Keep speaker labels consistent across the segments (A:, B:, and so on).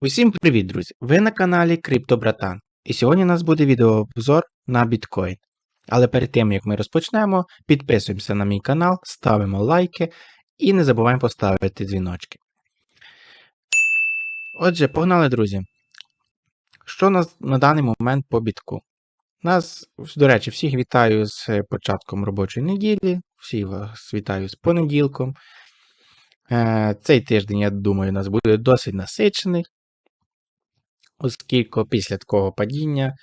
A: Усім привіт, друзі! Ви на каналі Криптобратан. І сьогодні у нас буде відеообзор на біткоін. Але перед тим як ми розпочнемо, підписуємося на мій канал, ставимо лайки і не забуваємо поставити дзвіночки. Отже, погнали, друзі. Що у нас на даний момент по бітку? Нас, до речі, всіх вітаю з початком робочої неділі, всіх вас вітаю з понеділком. Е, Цей тиждень, я думаю, у нас буде досить насичений оскільки після такого падіння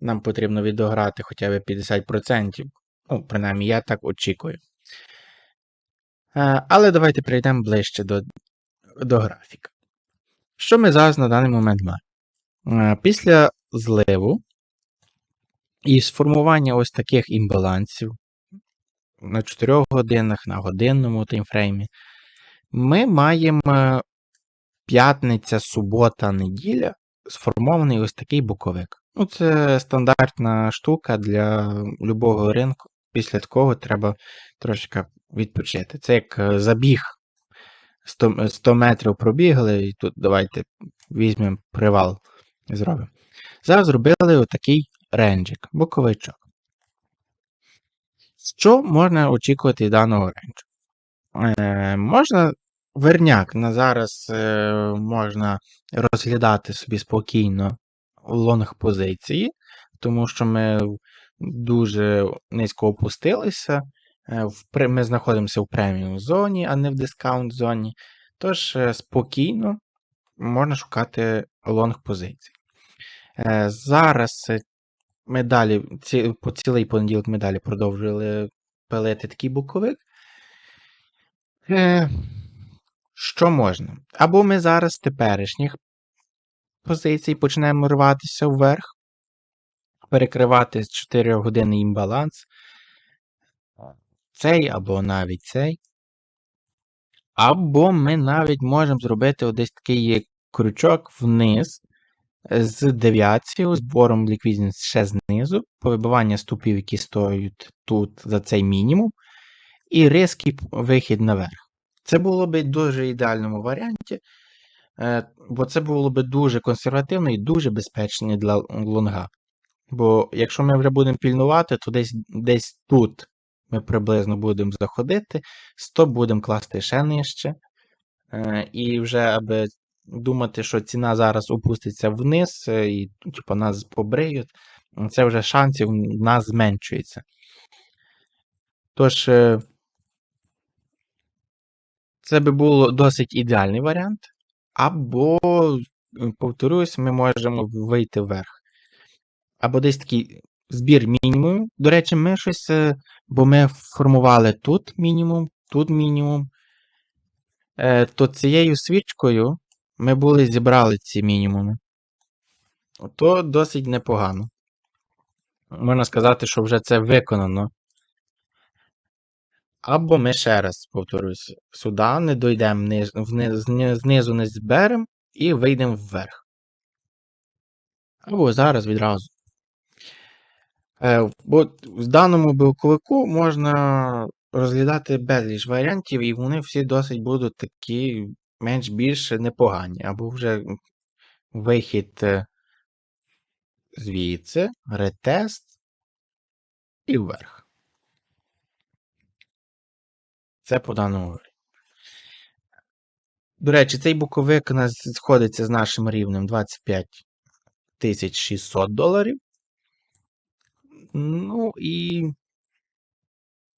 A: нам потрібно відограти хоча б 50%. Ну, принаймні, я так очікую. Е, але давайте перейдемо ближче до до графіка. Що ми зараз на даний момент маємо? Е, після зливу і сформування ось таких імбалансів на 4 годинах, на годинному таймфреймі, ми маємо п'ятниця, субота, неділя сформований ось такий боковик. Ну, Це стандартна штука для любого ринку. Після такого треба трошки відпочити. Це як е, забіг 100 100 метрів пробігли, і тут давайте візьмемо привал і зробимо. Зараз зробили отакий ренджик, боковичок. Що можна очікувати від даного ренджу? Е, Можна Верняк на зараз е, можна розглядати собі спокійно лонг позиції, тому що ми дуже низько опустилися. Е, ми знаходимося в преміум зоні, а не в дискаунт зоні. Тож е, спокійно можна шукати лонг позиції. Е, зараз ми далі, ці, по цілий понеділок ми далі продовжили пилити такий боковик. Що можна? Або ми зараз з теперішніх позицій почнемо рватися вверх, перекривати з 4 години імбаланс. Цей або навіть цей. Або ми навіть можемо зробити десь такий крючок вниз з девіацією, збором ліквідності ще знизу, повибивання ступів, які стоять тут за цей мінімум, і різкий вихід наверх. Це було б дуже ідеальному варіанті, е, бо це було б дуже консервативно і дуже безпечно для лонга. Бо якщо ми вже будемо пільнувати, то десь десь тут ми приблизно будемо заходити, 100 будемо класти ще нижче. Е, і вже аби думати, що ціна зараз опуститься вниз е, і типу, нас побриють, це вже шансів в нас зменшується. Тож. Це би було досить ідеальний варіант. Або, повторюсь, ми можемо вийти вверх. Або десь такий збір мінімумів. До речі, ми щось, е, бо ми формували тут мінімум, тут мінімум. Е, то цією свічкою ми були зібрали ці мінімуми. То досить непогано. Можна сказати, що вже це виконано. Або ми ще раз повторюсь, сюди не дійдемо вниз, вниз, знизу не зберемо і вийдемо вверх. Або зараз відразу. Е, бо в даному білковику можна розглядати безліч варіантів, і вони всі досить будуть такі менш більш непогані. Або вже вихід е, звідси, ретест і вверх. Це по даному. До речі, цей буковик у нас сходиться з нашим рівнем 25 600 доларів. Ну і.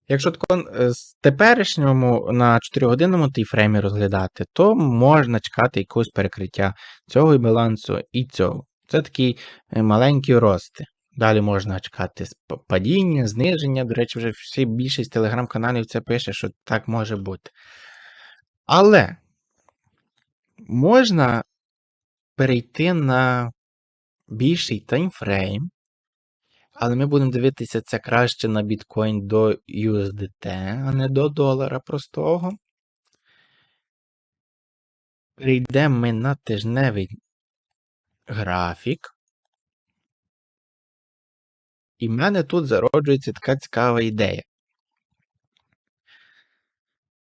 A: Якщо тако е, з теперішньому на 4-годинному тайфреймі розглядати, то можна чекати якогось перекриття цього і балансу і цього. Це такі е, маленькі рости. Далі можна чекати падіння, зниження. До речі, вже всі більшість телеграм-каналів це пише, що так може бути. Але можна перейти на більший таймфрейм, але ми будемо дивитися це краще на біткоін до USDT, а не до долара простого. Перейдемо ми на тижневий графік. І в мене тут зароджується така цікава ідея.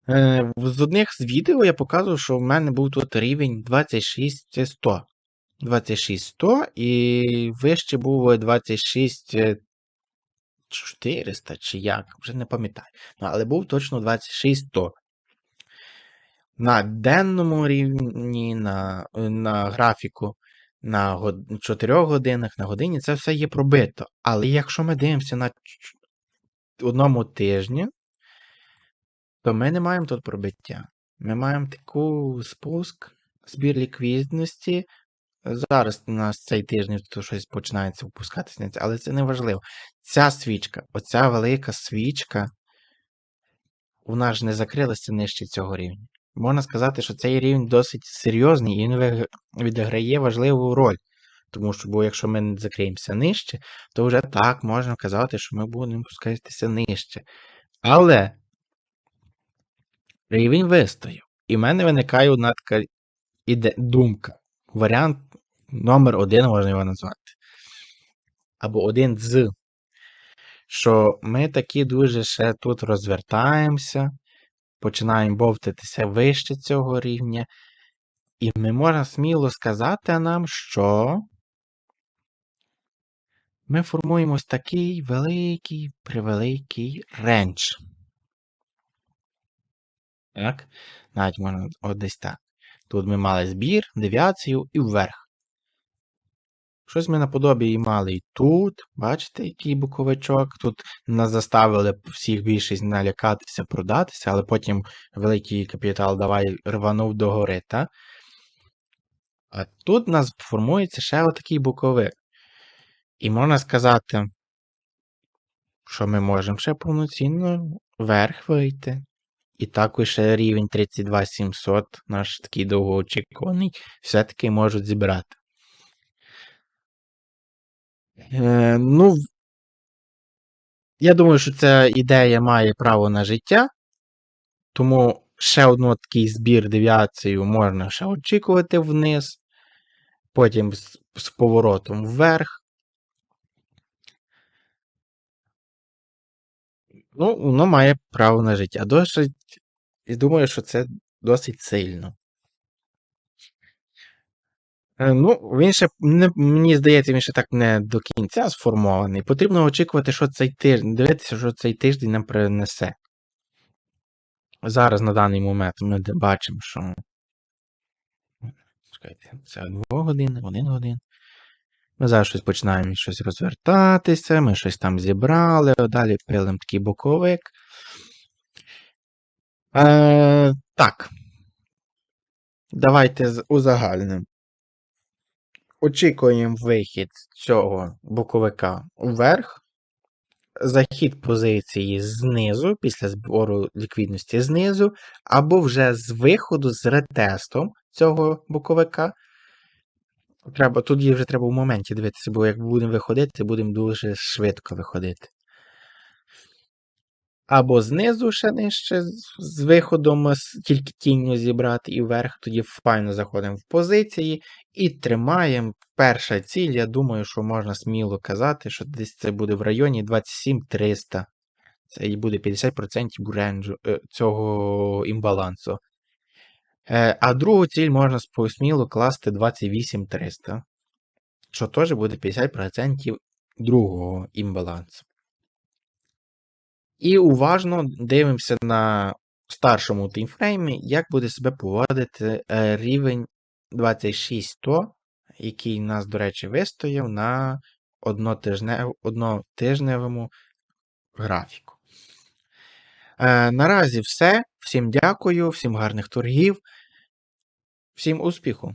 A: Е, з одних з відео я показував, що в мене був тут рівень 26100. 26100 і вище був 26400 чи як, вже не пам'ятаю. Ну, але був точно 26100. На денному рівні, на, на графіку, на год... 4 годинах, на годині це все є пробито. Але якщо ми дивимося на одному тижні, то ми не маємо тут пробиття. Ми маємо таку спуск, збір ліквідності. Зараз у нас цей тиждень то щось починається впускатися, але це не важливо. Ця свічка, оця велика свічка, вона ж не закрилася нижче цього рівня. Можна сказати, що цей рівень досить серйозний і він відіграє важливу роль. Тому що, бо якщо ми закриємося нижче, то вже так можна казати, що ми будемо спускатися нижче. Але рівень вистояв. І в мене виникає одна така іде... думка. Варіант номер один можна його назвати. Або один з. Що ми такі дуже ще тут розвертаємося, починаємо бовтатися вище цього рівня. І ми можемо сміло сказати нам, що ми формуємо ось такий великий, превеликий рендж. Так? Навіть можна от десь так. Тут ми мали збір, девіацію і вверх. Щось ми наподобі і мали і тут. Бачите, який боковичок. Тут нас заставили всіх більшість налякатися, продатися, але потім великий капітал давай рванув догори, так? А тут у нас формується ще отакий боковик. І можна сказати, що ми можемо ще повноцінно вверх вийти. І також ще рівень 32700, наш такий довгоочікуваний, все-таки можуть зібрати. Е, ну, я думаю, що ця ідея має право на життя, тому ще одну такий збір девіацію можна ще очікувати вниз, потім з, з поворотом вверх. Ну, воно має право на життя. Досить, і думаю, що це досить сильно. Е, Ну, він ще не, мені здається, він ще так не до кінця сформований. Потрібно очікувати, що цей тиждень, дивитися, що цей тиждень нам принесе. Зараз на даний момент ми бачимо, що. Чекайте, це 2 години, 1 годин. Ми зараз щось починаємо щось розвертатися, ми щось там зібрали, далі пилимо такий боковик. Е, так. Давайте узагальнимо. Очікуємо вихід цього боковика вверх. Захід позиції знизу, після збору ліквідності знизу, або вже з виходу з ретестом цього боковика. Треба, тут вже треба в моменті дивитися, бо як будемо виходити, будемо дуже швидко виходити. Або знизу ще нижче, з, виходом тільки тінню зібрати, і вверх, тоді файно заходимо в позиції і тримаємо. Перша ціль, я думаю, що можна сміло казати, що десь це буде в районі 27300. Це і буде 50% ренджу е, цього імбалансу. Е, а другу ціль можна сміло класти 28300, що теж буде 50% другого імбалансу. І уважно дивимося на старшому таймфреймі, як буде себе поводити е, рівень 26100, який нас, до речі, вистояв на однотижнев- однотижневому графіку. Е, наразі все. Всім дякую, всім гарних торгів, всім успіху!